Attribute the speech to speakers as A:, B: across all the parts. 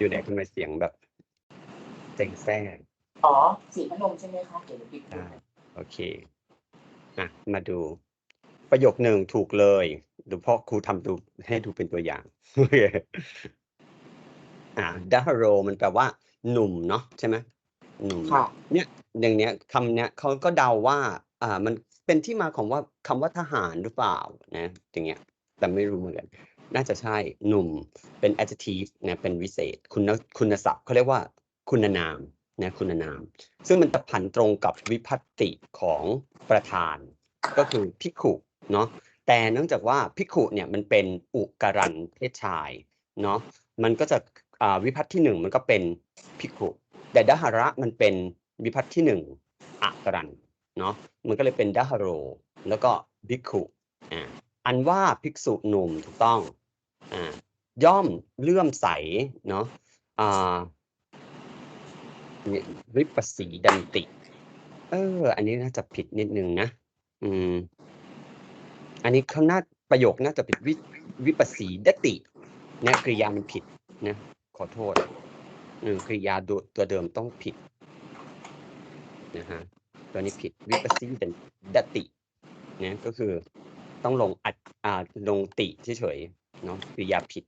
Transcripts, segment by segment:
A: อยู่ไหนทำไมเสียงแบบเจ๋งแซ่
B: อ๋อเสียงพัดลมใช่ไหมคะเดี๋ยวหนูปิด
A: ได้โอเคอะมาดู ประโยคหนึ่งถูกเลยดูเพราะครูทำดูให้ดูเป็นตัวอย่างโอเคอ่าดาโรมันแปลว่า หนุ่มเนาะใช่ไหมหนุ่ม
B: ค่ะ
A: เนี่ยอย่างเนี้ยคำเนี้ยเขาก็เดาว่า อ่า มันเป็นที่มาของว่าคำว่าทหารหรือเปล่านะอย่างเงี้ย แต่ไม่รู้เหมือนกัน น่าจะใช่หนุ่มเป็น adjective นะเป็นวิเศษ คุณคุณศัพท์เขาเรียกว่าคุณนามนะคุณนาม ซึ่งมันจะผันตรงกับวิพัตติของประธาน ก็คือพิกขุเนาะแต่เนื่องจากว่าพิกขุเนี่ยมันเป็นอุกรันเพศชายเนาะมันก็จะวิพัตที่หนึ่งมันก็เป็นพิกขุแต่ดหระมันเป็นวิพัตที่หนึ่งอักรันเนาะมันก็เลยเป็นดหโร แล้วก็ภิกขุอ่าอันว่าภิกษุหนุ่มถูกต้อง ย่อมเลื่อมใสเนาะอ่าวิปัสสีดันติ เออ อันนี้น่าจะผิดนิดนึงนะ อืม อันนี้เขางหน่าประโยคน่าจะเป็นวิวิปัสสีดตินะกริยามันผิดนะขอโทษเออกริยาตัวเดิมต้องผิดนะฮะตัวนี้ผิดวิปัสสีดตินะก็คือต้องลงอัดอ่าลงติเฉย เนาะกริยาผิด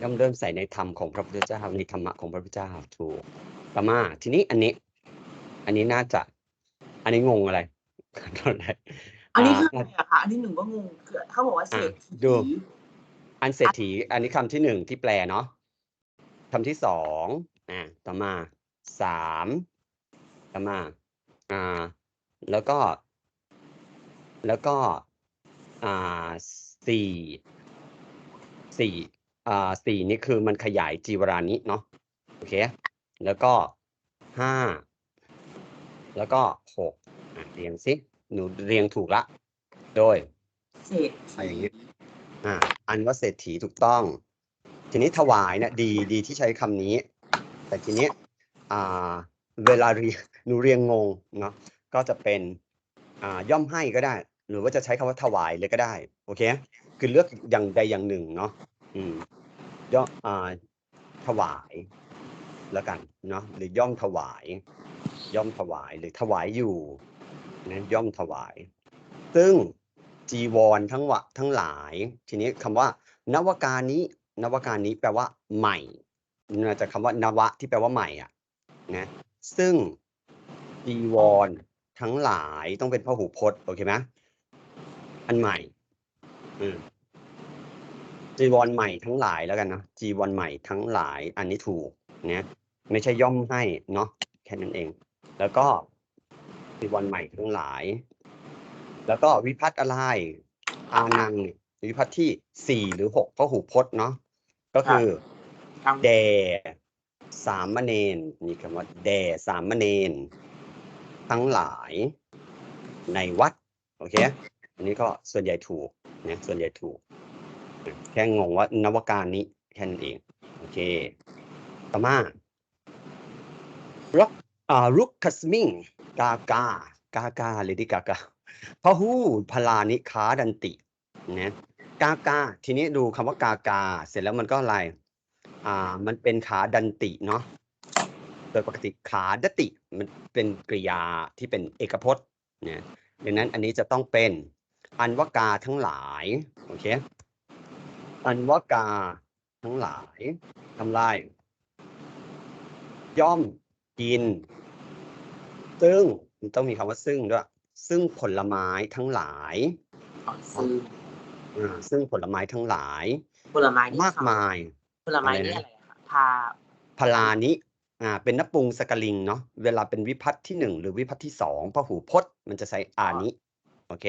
A: ย่อมเริ่มใส่ในธรรมของพระพุทธเจ้าในธรรมะของพระพุทธเจ้าถูกต่อมาทีนี้อันนี้ อันนี้น่าจะ อันนี้งงอะไรตอนแรก
B: อันนี้คือ
A: อ่า
B: อะไรอะคะอันนี้หนูก็งงคือเขาบอกว่าเศรษฐี
A: ดูอันเศรษฐี อันนี้คำที่หนึ่งที่แปลเนาะคำที่สองอ่าต่อมาสามต่อมาอ่า แล้วก็ แล้วก็อ่าสี่ สี่อ่าสี่นี่คือมันขยายจีวรานิเนาะโอเค แล้วก็ห้าแล้วก็หกอะเรียงสิหนูเรียงถูกละ โดย
B: เศรษ
A: อะไรอย่าง
B: ฐี
A: งี้อ่าอันว่าเศรษฐีถูกต้อง ทีนี้ถวายเนี่ยดีดีที่ใช้คำนี้ แต่ทีนี้อ่าเวลาเรียนหนูเรียงงงเนาะก็จะเป็นอ่าย่อมให้ก็ได้ หรือว่าจะใช้คำว่าถวายเลยก็ได้ โอเค คือเลือกอย่างใดอย่างหนึ่งเนาะอืมย่ออ่าถวายแล้วกันเนาะหรือย่อมถวาย ย่อมถวายหรือถวายอยู่นะย่อมถวาย ซึ่งจีวรทั้งวะทั้งหลาย ทีนี้คำว่า นวการนี้นวการนี้แปลว่า ใหม่มาจากคำว่านวะที่แปลว่าใหม่อะนะซึ่งจีวรทั้งหลายต้องเป็นพหูพจน์โอเคไหมอันใหม่อืม จีวรใหม่ทั้งหลายแล้วกันเนาะจีวรใหม่ทั้งหลายอันนี้ถูกนะไม่ใช่ย่อมให้เนาะแค่นั้นเอง แล้วก็จีวรใหม่ทั้งหลาย แล้วก็วิพัฒน์อะไรอานังเนี่ยวิพัฒน์ที่สี่หรือหกพหูพจน์เนาะก็คือ
B: ทั้ง
A: แดสามเณรนี่คำว่าแดสามเณรทั้งหลายในวัดโอเคอันนี้ก็ส่วนใหญ่ถูกนะส่วนใหญ่ถูก แค่งงว่านวการนี้แค่นั้นเอง โอเค ต่อมารักอ่ารุกคัสมิงกากากากาเลยดิกากาพหูพลานิขาดันตินะกากา ทีนี้ดูคำว่ากากา เสร็จแล้วมันก็อะไร อ่า มันเป็นขาดันติเนาะโดยปกติขาดติ มันเป็นกริยาที่เป็นเอกพจน์เนี่ยดังนั้นอันนี้จะต้องเป็นอันวกาทั้งหลาย โอเค อันวกาทั้งหลายทำลาย ย่อมกิน ซึ่งมันต้องมีคำว่าซึ่งด้วย ซึ่งผลไม้ทั้งหลาย
B: ซื้อ
A: อ่าซึ่งผลไม้ทั้งหลาย
B: ผลไม้นี่
A: มากมาย
B: ผลไม้
A: อะไร
B: นี่
A: นะ
B: อะไรอะคะพา
A: พลานิอ่าเป็นนปรุงสกลิงเนาะเวลาเป็นวิพัตน์ที่หนึ่งหรือวิพัตน์ที่สองพหูพจน์ มันจะใช้อานิโอเค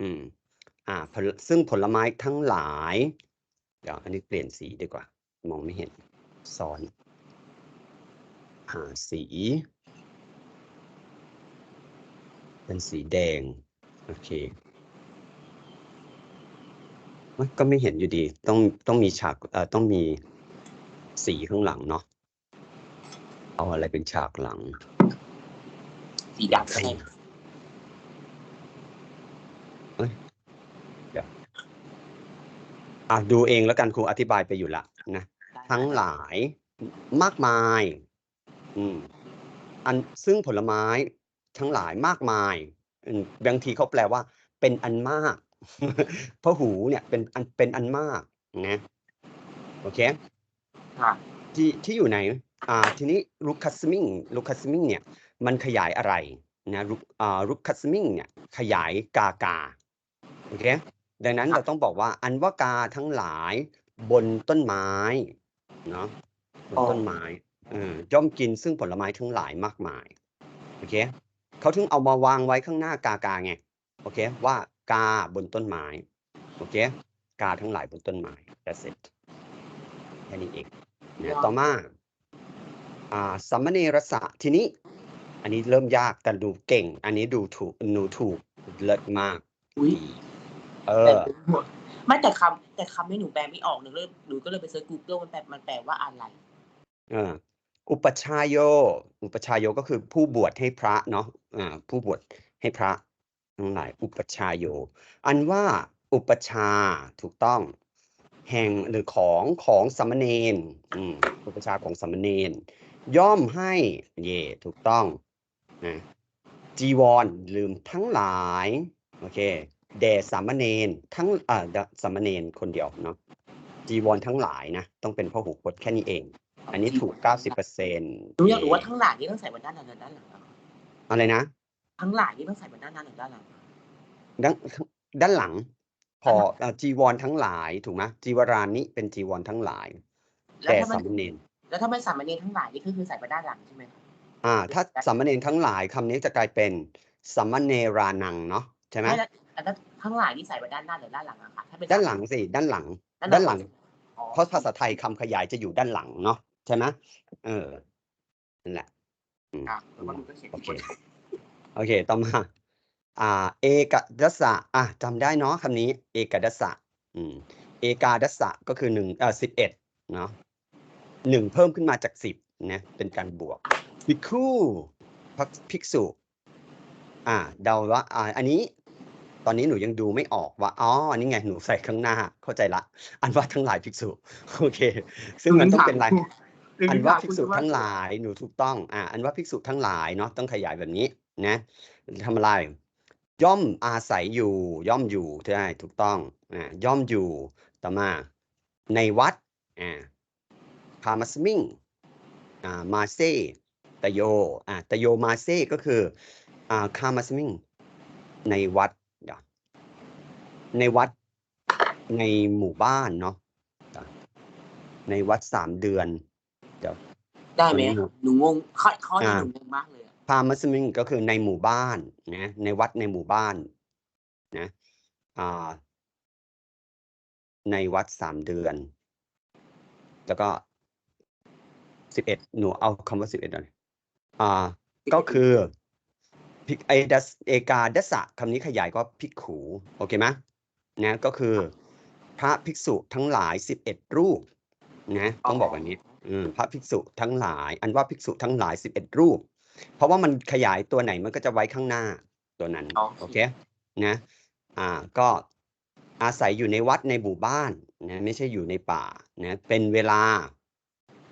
A: อืม อ่าซึ่งผลไม้ทั้งหลาย เดี๋ยวอันนี้เปลี่ยนสีดีกว่า มองไม่เห็นซ้อนหาสี เป็นสีแดง โอเคมันก็ไม่เห็นอยู่ดี ต้องต้องมีฉากเอ่อต้องมีสีข้างหลังเนาะ เอาอะไรเป็นฉากหลัง
B: สีดำใช่ไหม
A: อะดูเองแล้วกันครูอธิบายไปอยู่ละนะ
B: ได้
A: ทั้งหลายมากมาย อืม อันซึ่งผลไม้ทั้งหลายมากมายอืมบางทีเขาแปลว่า เป็นอันมากเพราะหูเนี่ยเป็นอันเป็นอันมากนะโอเค
B: ค่ะ
A: ที่ที่อยู่ไหนอ่า ทีนี้ลูคัสมิงลูคัสมิงเนี่ย มันขยายอะไรนะลูอ่าลูคัสมิงเนี่ย ขยายกากาโอเค ดังนั้นเราต้องบอกว่าอันว่ากาทั้งหลายบนต้นไม้เนาะบนต้นไม้เออย่อมกินซึ่งผลไม้ทั้งหลายมากมายโอเคเขาถึงเอามาวางไว้ข้างหน้ากากาไงโอเคว่ากาบนต้นไม้โอเคกาทั้งหลายบนต้นไม้ that's it แค่นี้เองนะต่อมาอ่าสัมมเนรสะทีนี้ อันนี้เริ่มยากแต่ดูเก่ง อันนี้ดูถูกหนูถูกเลิศมาก
B: อุ้ย
A: เอ
B: แต่
A: อ
B: หมดไม่แต่คำแต่คำนี้หนูแปลไม่ออกหนูเลยหนูก็เลยไปเซิร์ช Google มันแปลมันแปลว่าอะไร
A: เอออุปชฌายโย อุปชฌายโยก็คือผู้บวชให้พระเนาะอ่าผู้บวชให้พระทั้งหลายอุปชฌายโย อันว่าอุปชฌาย์ถูกต้อง แห่งหรือของของสามเณรอืมอุปชฌาย์ของสามเณรย่อมให้เย่ถูกต้องนะจีวรลืมทั้งหลาย โอเค แด่สามเณรทั้งอ่าสามเณรคนเดียวเนาะจีวรทั้งหลายนะ ต้องเป็นพหุพจน์แค่นี้เอง อันนี้ถูก90เปอร์เซ็นต์
B: หนูอยากรู้ว่าทั้งหลายนี่ต้องใส่บนด้านหน้าหรือด้านหลังอะ
A: อะไรนะ
B: ทั้งหลายนี่ต้องใส่บนด้านหน้าหรือด้านหลังอะ
A: ด้านด้านหลังพอเอ่อจีวรทั้งหลายถูกไหมจีวรานิเป็นจีวรทั้งหลาย
B: แล้ว
A: แต่
B: ถ้ามั
A: สานมเณร
B: แล้วถ้าไม่สามเณรทั้งหลายนี่คือคือใส่บนด้านหลังใช่ไหมคะ
A: อ่า ถ้าสามเณรทั้งหลายคำนี้จะกลายเป็นสามเณรานังเนาะใช่ไหม
B: ไม่ แล้วแล้วทั้งหลายนี่ใส่บนด้านหน้าหรือด้านหลังอะค่ะถ้าเป็น
A: ด้านหลังสิด้านหลัง ด้านหลัง
B: อ๋อ
A: เพราะภาษาไทยคำขยายจะอยู่ด้านหลังเนาะใช่ไหมเออนั่นแหละอืม
B: ครับแล้วก็หนูก็เขียน
A: โอ
B: ที่
A: เค
B: บน
A: โอเคต่อมาอ่า เอกดัสสะอะจำได้เนาะคำนี้ เอกดัสสะอืมเอกาดัสสะก็คือหนึ่งเอ่อสิบเอ็ดเนาะหนึ่งเพิ่มขึ้นมาจากสิบนะเป็นการบวกภิกขุพักภิกษุ อ่าเดาว่าอ่าอันนี้ ตอนนี้หนูยังดูไม่ออกว่าอ๋ออันนี้ไงหนูใส่ข้างหน้าเข้าใจละ อันว่าทั้งหลายภิกษุโอเค ซึ่งมันต้องเป็นลาย
B: หรือ
A: อันว่า
B: ถม
A: ภิกษุ
B: คุณ
A: ทั้งหลายหนูถูกต้องอ่าอันว่าภิกษุทั้งหลายเนาะต้องขยายแบบนี้นะทำอะไร ย่อมอาศัยอยู่ ย่อมอยู่ใช่ถูกต้องอ่าย่อมอยู่ต่อมา ในวัดอ่าพามัสมิงอ่ามาเซตะโยอ่าตะโยมาเซก็คืออ่าคามัสมิงในวัดเดี๋ยว ในวัดในหมู่บ้านเนาะในวัดสามเดือนเดี๋ยว
B: ได้ไหม
A: วันนี้หนู
B: หนูงงข้อข้อนี้
A: อ่า
B: หนูงงมากเลยอะ
A: พามัสมิงก็คือในหมู่บ้านนะในวัดในหมู่บ้านนะอ่าในวัดสามเดือน แล้วก็สิบเอ็ดหนูเอาคำว่าสิบเอ็ดหน่อยอ่า ก็คือพิกไอดัสเอกาดัสสะคำนี้ขยายก็พิกขู โอเคไหม นะก็คือ พระภิกษุทั้งหลายสิบเอ็ดรูปนะต้องบอกแบบนี้อืมพระภิกษุทั้งหลาย อันว่าภิกษุทั้งหลายสิบเอ็ดรูป เพราะว่ามันขยายตัวไหนมันก็จะไว้ข้างหน้าตัวนั้นโอเคนะอ่าก็อาศัยอยู่ในวัดในหมู่บ้านนะไม่ใช่อยู่ในป่านะเป็นเวลา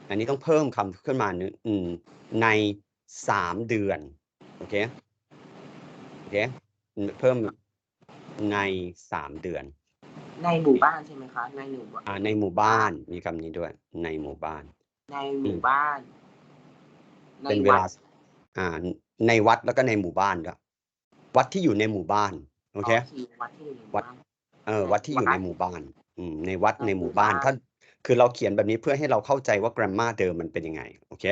A: อันนี้ต้องเพิ่มคำขึ้นมาหนึ่งอืมในสามเดือนโอเคโอเคเพิ่ม ในสามเดือน
B: ในหมู่บ้านใช่ไหมคะ ในหมู่บ้าน
A: อ่าในหมู่บ้านมีคำนี้ด้วย ในหมู่บ้าน
B: ในหมู่บ้านใน
A: เป็นเว
B: วั
A: ลา
B: ด
A: อ่าในวัดแล้วก็ในหมู่บ้านด้วยวัดที่อยู่ในหมู่บ้านโอเค
B: วัดที่อยู่ในหมู่
A: วัด
B: บ้าน
A: เออ
B: ใน
A: วัดที่อยู่
B: วัด
A: ในหมู่บ้านอืมในวัด
B: ใน
A: ใน
B: ห
A: ห
B: มู่
A: มู่บ้าน
B: บ้าน
A: ถ้าคือเราเขียนแบบนี้เพื่อให้เราเข้าใจว่า grammar เดิมมันเป็นยังไงโอเค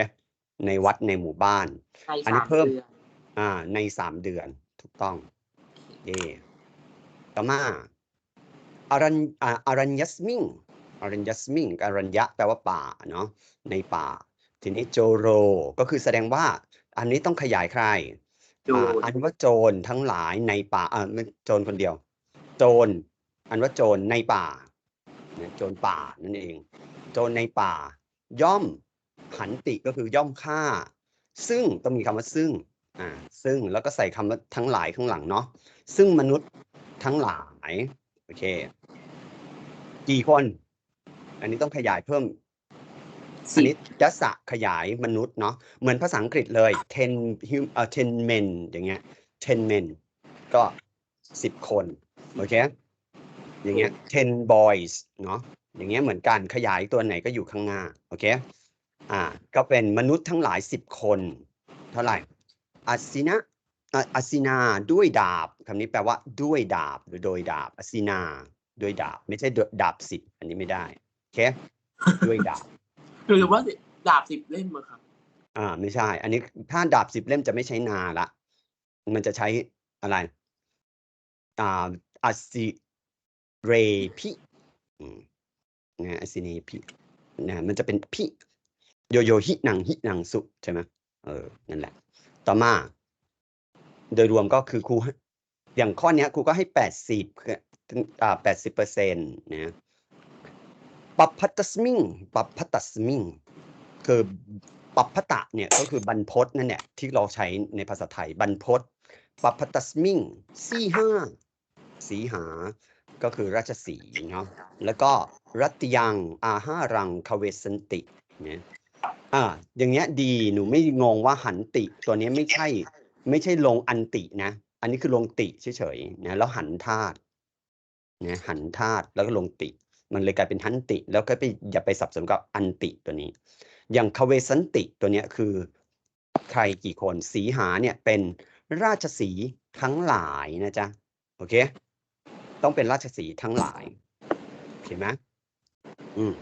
A: ในวัดในหมู่บ้าน
B: ใน
A: อันนี้
B: สาม
A: เพิ่ม
B: ดือน
A: อ่า ในสามเดือนถูกต้องเย่ ต่อมาอารัญอ่าอารัญยัสมิงอารัญยัสมิงอารัญยะแปลว่าป่าเนาะในป่า ทีนี้โจโรก็คือแสดงว่า อันนี้ต้องขยายใคร
B: โจ
A: อ่ารอันว่าโจรทั้งหลายในป่าเออไม่โจรคนเดียว โจรอันว่าโจรในป่าเนี่ยโจรป่านั่นเอง โจรในป่า ย่อมหันติก็คือย่อมฆ่า ซึ่งต้องมีคำว่าซึ่งอ่าซึ่งแล้วก็ใส่คำว่าทั้งหลายข้างหลังเนาะซึ่งมนุษย์ ทั้งหลายโอเค กี่คน อันนี้ต้องขยายเพิ่มอันนี้ยสะขยายมนุษย์เนาะเหมือนภาษาอังกฤษเลย ten hum เอ่อ ten men อย่างเงี้ย ten men ก็สิบคนโอเคอย่างเงี้ย ten boys เนาะอย่างเงี้ยเหมือนกันขยายตัวไหนก็อยู่ข้างหน้าโอเคอ่าก็เป็นมนุษย์ทั้งหลายสิบคน เท่าไหร่อาสินะ อะอาสินาด้วยดาบคำนี้แปลว่าด้วยดาบหรือโดยดาบอาสินาด้วยดาบ ไม่ใช่ดาบสิบอันนี้ไม่ได้โอเคด้วยดาบ
B: หรือว่าดาบสิบเล่มอะครับ
A: อ่า ไม่ใช่ อันนี้ถ้าดาบสิบเล่มจะไม่ใช้นาละมันจะใช้อะไร อ่าอาซิเรพิอืมนะอาซิเนพินะมันจะเป็นพิโยโยฮินังฮินังสุใช่ไหมเออนั่นแหละ ต่อมา โดยรวมก็คือครูอย่างข้อนี้ครูก็ให้แปดสิบอ่าแปดสิบเปอร์เซ็นต์นะปัปพัตสมิงปัปพัตสมิงคือปัปพตะเนี่ยก็คือบรรพตนั่นแหละที่เราใช้ในภาษาไทยบรรพตปัปพัตสมิงสี่ห้าสีหา ก็คือราชสีห์เนาะแล้วก็รัตยังอาห้ารังคเวสันติเนี่ยอ่าอย่างเงี้ยดีหนูไม่งงว่าหันติ ตัวเนี้ยไม่ใช่ ไม่ใช่ลงอันตินะ อันนี้คือลงติเฉยๆนะแล้วหันธาตุนะหันธาตุแล้วก็ลงติ มันเลยกลายเป็นหันติ แล้วก็ไปอย่าไปสับสนกับอันติตัวนี้ อย่างคเวสันติตัวเนี้ยคือใครกี่คนสีหาเนี่ยเป็นราชสีทั้งหลายนะจ๊ะโอเค ต้องเป็นราชสีทั้งหลายโอเคไหมอืม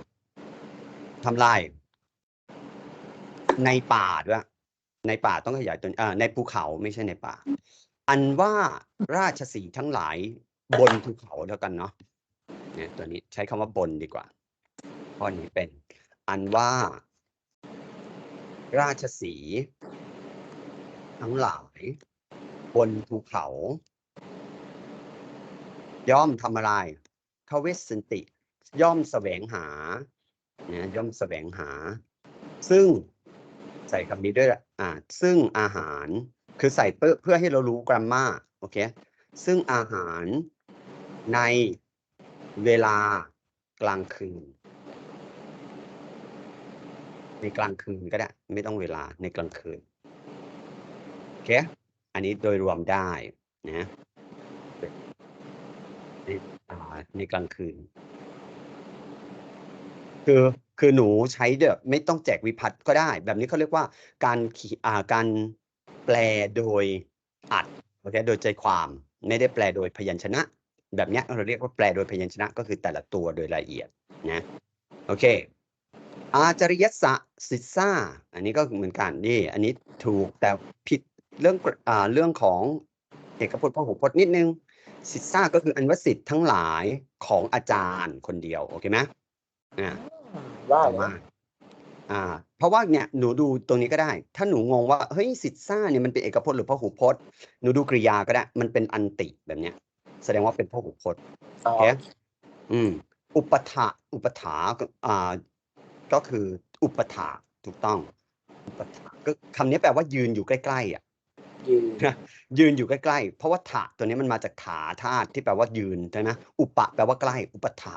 A: ทำลาย ในป่าด้วย ในป่าต้องขยายตัวอ่าในภูเขาไม่ใช่ในป่า อันว่าราชสีทั้งหลายบนภูเขาแล้วกันเนาะเนี่ยตัวนี้ใช้คำว่าบนดีกว่าข้อนี้เป็น อันว่า ราชสีทั้งหลาย บนภูเขา ย่อมทำอะไรทเวสสันติ ย่อมแสวงหาเนะย่อมแสวงหา ซึ่ง ใส่คำนี้ด้วยอ่าซึ่งอาหารคือใส่เพื่อเพื่อให้เรารู้กรามาโอเคซึ่งอาหารในเวลากลางคืน ในกลางคืนก็ได้ ไม่ต้องเวลาในกลางคืนโอเคอันนี้โดยรวมได้นะในในกลางคืน คือ คือหนูใช้แบบไม่ต้องแจกวิพัฒน์ก็ได้ แบบนี้เขาเรียกว่าการขีอ่าการแปลโดยอัดโอเคโดยใจความไม่ได้แปลโดยพยัญชนะ แบบเนี้ยเราเรียกว่าแปลโดยพยัญชนะ ก็คือแต่ละตัวโดยละเอียดนะโอเค อาจริยสะสิทธาอันนี้ก็เหมือนกันนี่ อันนี้ถูกแต่ผิดเรื่องอ่าเรื่องของเอกพจน์พหูพจน์นิดนึงสิทธาก็คืออันวสิทธิ์ทั้งหลายของอาจารย์คนเดียว โอเคไหมอ่า
B: ว่า
A: ต่อมาอ่า เพราะว่าเนี่ยหนูดูตรงนี้ก็ได้ ถ้าหนูงงว่าเฮ้ยสิทธาเนี่ยมันเป็นเอกพจน์หรือพหูพจน์ หนูดูกริยาก็ได้ มันเป็นอันติแบบเนี้ย แสดงว่าเป็นพหูพจน์
B: อ๋อ
A: โอเคอืม อุปถาอุปถาก็อ่า ก็คืออุปถาถูกต้อง อุปถาก็คำนี้แปลว่ายืนอยู่ใกล้ๆอะ
B: ยืน
A: ยืนอยู่ใกล้ๆ เพราะว่าถะตัวนี้มันมาจากถาธาตุที่แปลว่ายืนใช่ไหมอุปะแปลว่าใกล้ อุปถะ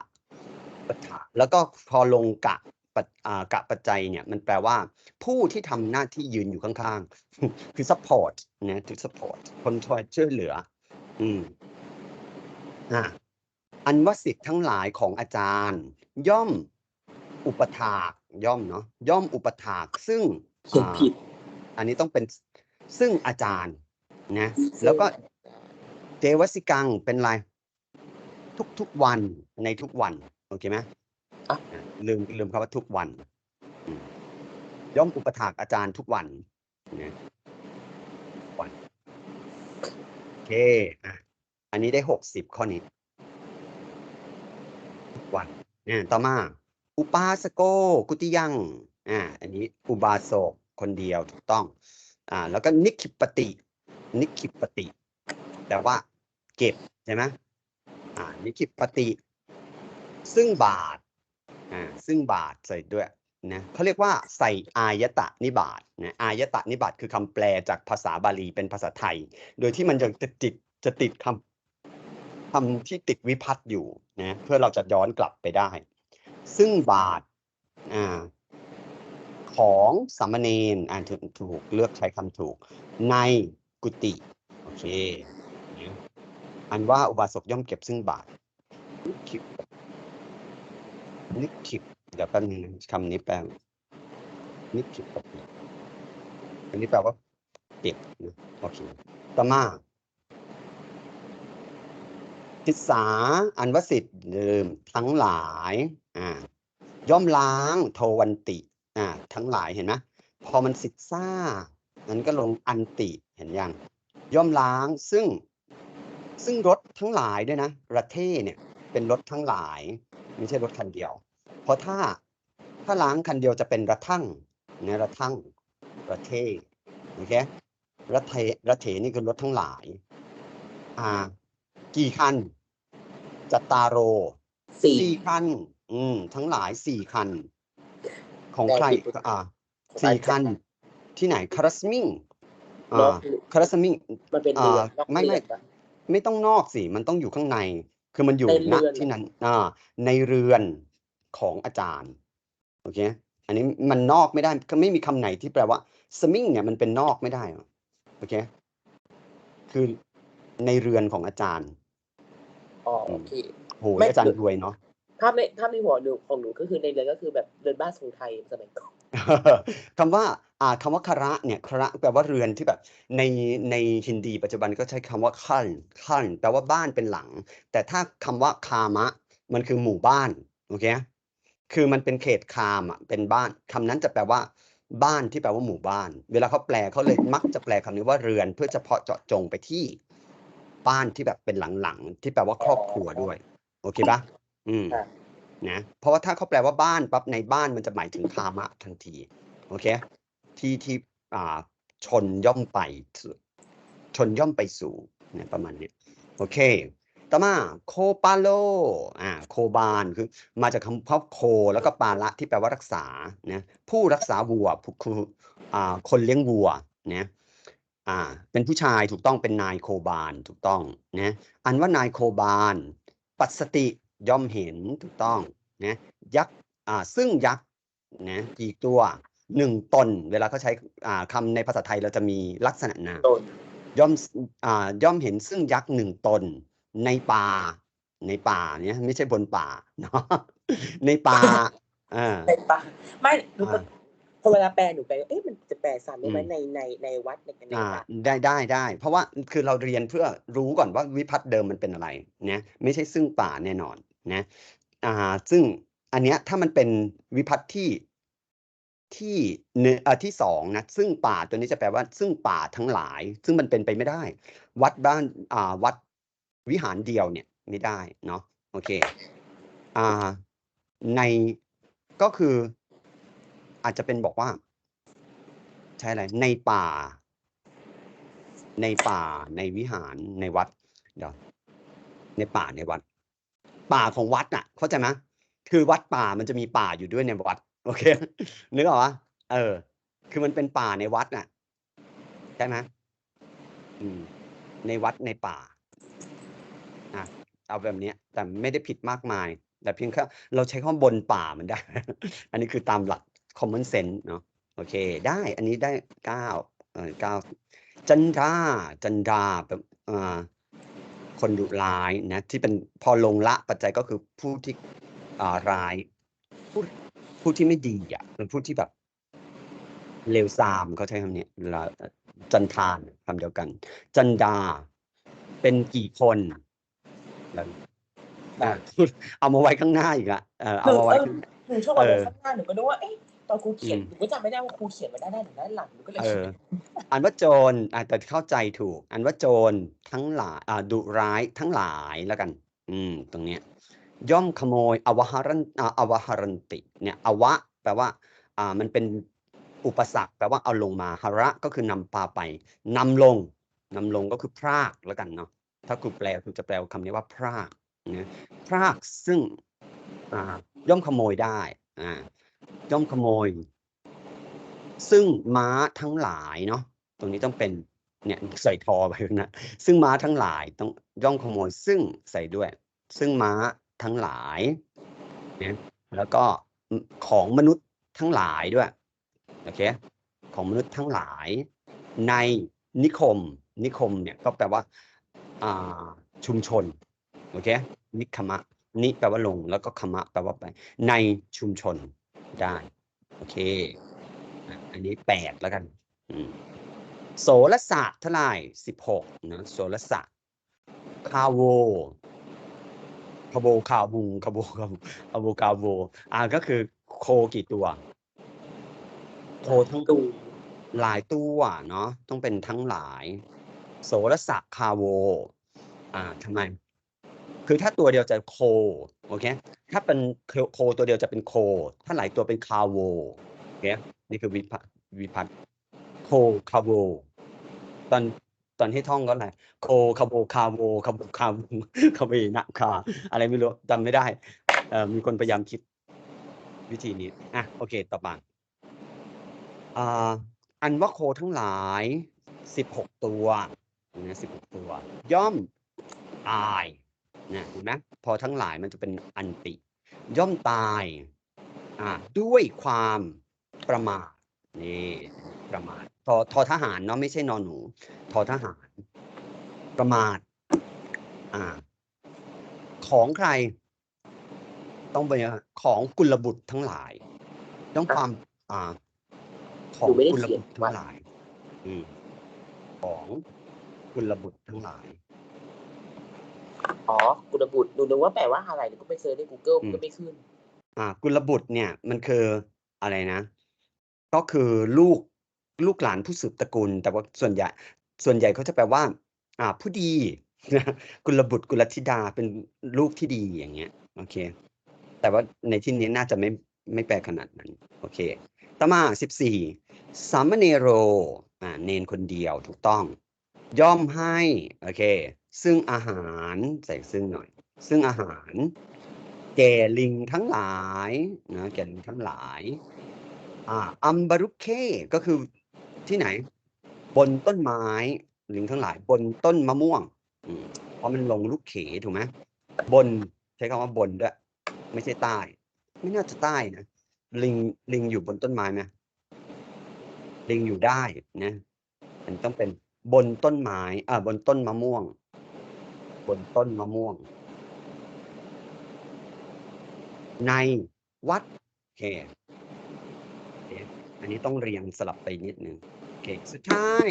A: อุปถะแล้วก็พอลงกะปัจอ่ากะปัจจัยเนี่ยมันแปลว่า ผู้ที่ทำหน้าที่ยืนอยู่ข้างๆ คือ support นะคือ support คนช่วยช่วยเหลือ อืมอะอันว่าสิทธิ์ทั้งหลายของอาจารย์ ย่อมอุปถากย่อมเนาะย่อมอุปถากซึ่ง
B: เขียน
A: อ่า
B: ผิด
A: อันนี้ต้องเป็นซึ่งอาจารย์นะแล้วก็เจวสิกังเป็นไร ทุกๆวันในทุกวัน โอเคไหม
B: อะ
A: อะลืมลืมคำว่าทุกวันอืมย่อมอุปถากอาจารย์ทุกวันนะวันโอเคอะอันนี้ได้หกสิบข้อนี้ทุกวันเนี่ยต่อมา อุปาสโก กุติยังอ่าอันนี้อุบาสกคนเดียวถูกต้องอ่าแล้วก็นิคิปติ นิคิปติ แต่ว่าเก็บใช่ไหมอ่านิคิปติ ซึ่งบาทอ่าซึ่งบาทใส่ด้วยนะเขาเรียกว่าใส่อายตะนิบาตนะอายตะนิบาตคือคำแปลจากภาษาบาลีเป็นภาษาไทย โดยที่มันยังจะติดจะติดคำคำที่ติดวิพัตน์อยู่นะเพื่อเราจะย้อนกลับไปได้ ซึ่งบาทอ่าของสามเณรอ่านถูกถูกเลือกใช้คำถูก ในกุฏิโอเคอันว่าอุบาสกย่อมเก็บซึ่งบาท นิคิปนิคิปเดี๋ยวแป๊บนึงนคำนี้แปลนิคิปอันนี้แปลว่าเก็บนะโอเคต่อมาทิสาอันวสิทธิ์เดิมทั้งหลายอ่าย่อมล้างโทวันติอ่าทั้งหลายเห็นไหมพอมันสิทซ่านั้นก็ลงอันติเห็นยังย่อมล้างซึ่งซึ่งรถทั้งหลายด้วยนะระเท่เนี่ยเป็นรถทั้งหลาย ไม่ใช่รถคันเดียว เพราะถ้าถ้าล้างคันเดียวจะเป็นระทั่งเนี่ยระทั่งระเท่โอเคระเทระเทนี่คือรถทั้งหลาย อ่า กี่คันจัตตาโร
B: สี่
A: สี่คัน อืม ทั้งหลายสี่คัน ของ
B: แต่
A: ใคร
B: ผิด
A: อ่า
B: ของ
A: สี่
B: อาจารย์
A: คัน ที่ไหนคารัสมิง
B: เนาะ
A: อ่าคารัสมิง
B: มันเป็นเรือน
A: อ่าน
B: อก
A: ไม่
B: เรื
A: ไม่
B: อนปะ
A: ไม่ต้องนอกสิ มันต้องอยู่ข้างใน คือมันอยู่
B: ใน
A: ณ
B: เรือน
A: ที่นั้นอ่าในเรือนของอาจารย์โอเคอันนี้มันนอกไม่ได้ก็ไม่มีคำไหนที่แปลว่าสมิงเนี่ยมันเป็นนอกไม่ได้หรอกโอเคคือในเรือนของอาจารย์
B: อ๋อโอเค
A: โห
B: ไม่
A: อาจารย์รวยเนาะ
B: ภาพในภาพในหัวหนูของหนูก็คือในเรือนก็คือแบบเรือนบ้านทรงไทยสมัยก่อน
A: คำว่าอ่าคำว่าคระเนี่ยคระแปลว่าเรือนที่แบบในในฮินดีปัจจุบันก็ใช้คำว่าคันคันแปลว่าบ้านเป็นหลัง แต่ถ้าคำว่าคามะ มันคือหมู่บ้านโอเคคือมันเป็นเขตคามอะเป็นบ้านคำนั้นจะแปลว่า บ้านที่แปลว่าหมู่บ้าน เวลาเขาแปลเขาเลยมักจะแปลคำนี้ว่าเรือนเพื่อเฉพาะเจาะจงไปที่บ้านที่แบบเป็นหลังๆที่แปลว่าครอบครัวด้วย โอเคปะอืม นะเพราะว่าถ้าเขาแปลว่าบ้านปั๊บในบ้านมันจะหมายถึงคามะทันทีโอเคที่ที่อ่าชนย่อมไป ชนย่อมไปสู่เนี่ยประมาณนี้โอเค ต่อมาโคปาโลอ่าโคบานคือมาจากคำว่าโค แล้วก็ปาละที่แปลว่ารักษานะผู้รักษาวัวผู้คืออ่าคนเลี้ยงวัวนะอ่าเป็นผู้ชายถูกต้องเป็นนายโคบานถูกต้องนะอันว่านายโคบาน ปัสติ ย่อมเห็นถูกต้องนะยักษ์อ่าซึ่งยักษ์นะกี่ตัวหนึ่งตน เวลาเขาใช้อ่าคำในภาษาไทยเราจะมีลักษณะนาม
B: ตน
A: ย่อมอ่าย่อมเห็นซึ่งยักษ์หนึ่งตนในป่า ในป่าเนี่ยไม่ใช่บนป่าเนาะในป่าอ่า
B: ในป่าไม่หนู
A: อ่า
B: พอเวลาแปลหนูแปลเอ๊ะมันจะแปลซ้ำได้ไหม
A: อืม
B: ในในในวัดในใน
A: อ่า
B: ป่า
A: ได้ได้ได้ เพราะว่าคือเราเรียนเพื่อรู้ก่อนว่าวิพัฒน์เดิมมันเป็นอะไรนะไม่ใช่ซึ่งป่าแน่นอน นะอ่าซึ่งอันเนี้ยถ้ามันเป็นวิพัฒน์ที่ที่เนื้อที่สองนะซึ่งป่าตัวนี้จะแปลว่าซึ่งป่าทั้งหลาย ซึ่งมันเป็นไปไม่ได้ วัดบ้านอ่าวัดวิหารเดียวเนี่ยไม่ได้เนาะโอเคอ่าในก็คืออาจจะเป็นบอกว่า ใช่อะไรในป่า ในป่าในวิหารในวัดเดี๋ยวในป่าในวัด ป่าของวัดน่ะ เข้าใจไหมคือวัดป่ามันจะมีป่าอยู่ด้วยในวัด โอเค นึกออกปะเออ คือมันเป็นป่าในวัดน่ะใช่ไหมอืม ในวัดในป่าอะเอาแบบเนี้ยแต่ไม่ได้ผิดมากมาย แต่เพียงแค่เราใช้คำว่าบนป่ามันได้ อันนี้คือตามหลัก common sense เนาะโอเค ได้อันนี้ได้เก้าเออเก้าจันทราจันทราแบบอ่า คนดุร้ายนะที่เป็นพอลงละปัจจัยก็คือผู้ที่อ่าร้ายผู้ผู้ที่ไม่ดีอะเป็นผู้ที่แบบเลวทรามเขาใช้คำนี้ลาจันทานคำเดียวกัน จันดา เป็นกี่คนแล้วเอามาไว้ข้างหน้าอีกละเอามาไว้หนู
B: ชอบเอา
A: เอ
B: ล
A: อ
B: งข้างหน้าหนูก็ดูว่าเอ๊ะ ตอนครูเขียน
A: อืม
B: หนูก็จำไม่ได้ว่าครูเขียนไว้ด้านหน้าหรือด้านหลังหนูก็เลย
A: เอ
B: คิด
A: ออันว่าโจรอะแต่เข้าใจถูกอันว่าโจรทั้งหลายอ่าดุร้ายทั้งหลายแล้วกัน อืม ตรงเนี้ย ย่อมขโมยอวหารันอ่าอวหารันติ เนี่ยอวะ แปลว่า อ่า มันเป็นอุปสรรคแปลว่าเอาลงมาหระก็คือนำพาไปนำลงนำลงก็คือพรากแล้วกันเนาะถ้าครูแปลครูจะแปลคำนี้ว่าพรากนะพรากซึ่งอ่าย่อมขโมยได้อ่า ย่อมขโมย ซึ่งม้าทั้งหลายเนาะตรงนี้ต้องเป็นเนี่ยใส่ทอไปนะซึ่งม้าทั้งหลายต้องย่อมขโมย ซึ่งใส่ด้วย ซึ่งม้าทั้งหลายเนี่ยแล้วก็ของมนุษย์ทั้งหลายด้วยโอเคของมนุษย์ทั้งหลาย ในนิคม นิคมเนี่ยก็แปลว่าอ่าชุมชนโอเคนิคมะนิแปลว่าลงแล้วก็คมะแปลว่าไปในชุมชน ได้ โอเคอะอันนี้แปดแล้วกันอืมโสรศาสตร์เท่าไหร่สิบหกนะโสรศาสตร์คาโวคาโบคาบุงคาโบคาบุคาโบคาโวอ่าก็คือโคกี่ตัว โคทั้ง
B: ตู
A: หลายตัวเนาะต้องเป็นทั้งหลาย โสรสะคาโว อ่าทำไม คือถ้าตัวเดียวจะโค โอเค ถ้าเป็นโคตัวเดียวจะเป็นโค ถ้าหลายตัวเป็นคาโวโอเคนี่คือวิพัวิพัฒโคคาโวตอนตอนที่ท่องก็อะไรโคคาโบคาโวคาโบคาโวคาเวนะคาอะไรไม่รู้จำไม่ได้เอ่อมีคนพยายามคิดวิธีนี้อะโอเคต่อมาอ่าอันว่าโคทั้งหลายสิบหกตัวนะสิบหกตัว ย่อมตายนะเห็นไหมพอทั้งหลายมันจะเป็นอันติ ย่อมตายด้วยความประมาทนี่ประมาททอทอทหารเนาะไม่ใช่นอนหนูทอทหาร ประมาทอ่า ของใคร ต้องไปของกุลบุตรทั้งหลาย ต้องความ อ่า ของกุลบุตรทั้งหลาย อืมของกุลบุตรทั้งหลาย
B: อ๋อกุลบุตรหนูนึกว่าแปลว่าอะไรหนูก็ไปเซิร์ชใน Google
A: อืม
B: มันก็ไม่ขึ้น
A: อ่า กุลบุตรเนี่ย มันคืออะไรนะ ก็คือลูกลูกหลานผู้สืบตระกูล แต่ว่าส่วนใหญ่ ส่วนใหญ่เขาจะแปลว่า อ่า ผู้ดีนะกุลบุตรกุลธิดาเป็นลูกที่ดีอย่างเงี้ย โอเค แต่ว่าในที่นี้น่าจะไม่ไม่แปลขนาดนั้น โอเคต่อมาสิบสี่สามเณโรอ่าเนนคนเดียวถูกต้อง ย่อมให้ โอเค ซึ่งอาหารใส่ซึ่งหน่อย ซึ่งอาหาร แก่ลิงทั้งหลายนะแก่ลิงทั้งหลายอ่าอัมบารุเคก็คือที่ไหน บนต้นไม้ ลิงทั้งหลาย บนต้นมะม่วงอืมเพราะมันลงลูกเขถูกไหมบนใช้คำว่าบนด้วย ไม่ใช่ใต้ ไม่น่าจะใต้นะลิงลิงอยู่บนต้นไม้ไหมลิงอยู่ได้นะมันต้องเป็นบนต้นไม้อ่าบนต้นมะม่วง บนต้นมะม่วง ในวัดโอเคโอเคอันนี้ต้องเรียงสลับไปนิดนึงโอเคสุดท้าย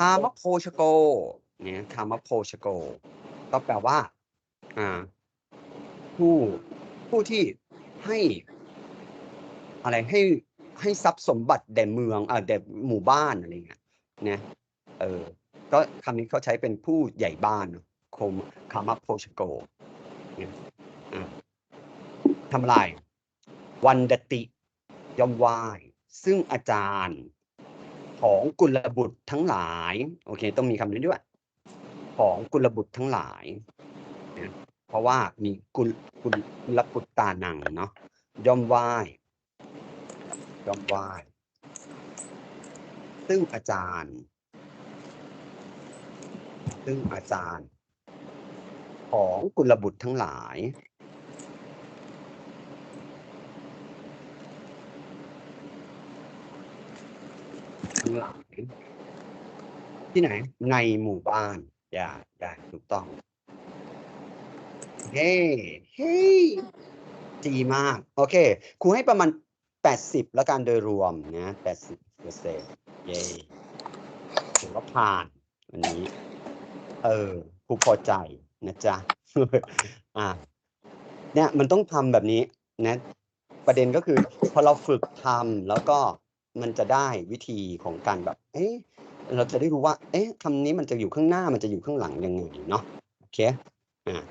A: คามโพชโก เนี่ยคามโพชโก ก็แปลว่า อ่า ผู้ผู้ที่ให้ อะไรให้ให้ทรัพย์สมบัติแด่เมืองอ่าแด่หมู่บ้านอะไรเงี้ยนะเออ ก็คำนี้เขาใช้เป็นผู้ใหญ่บ้านโคมคามโพชโกทำลายวันดติย่อมไหวซึ่งอาจารย์ของกุลบุตรทั้งหลาย โอเค ต้องมีคำนี้ด้วย ของกุลบุตรทั้งหลาย เพราะว่ามีกุลกุลกุลบุตรตานังเนาะย่อมไหวย่อมไหวซึ่งอาจารย์ ซึ่งอาจารย์ ของกุลบุตรทั้งหลาย ทั้งหลาย ที่ไหน ในหมู่บ้านอย่าได้ถูกต้อง เฮ้เฮ้ดีมาก โอเค ครูให้ประมาณแปดสิบแล้วกันโดยรวมนะแปดสิบเปอร์เซ็นต์เย้ถือว่าผ่านวันนี้ เออครูพอใจนะจ๊ะอะเนี่ยมันต้องทำแบบนี้นะประเด็นก็คือพอเราฝึกทำแล้วก็มันจะได้วิธีของการแบบ เอ๊ะเราจะได้รู้ว่า เอ๊ะคำนี้มันจะอยู่ข้างหน้ามันจะอยู่ข้างหลังยังไงเนาะโอเคอ่า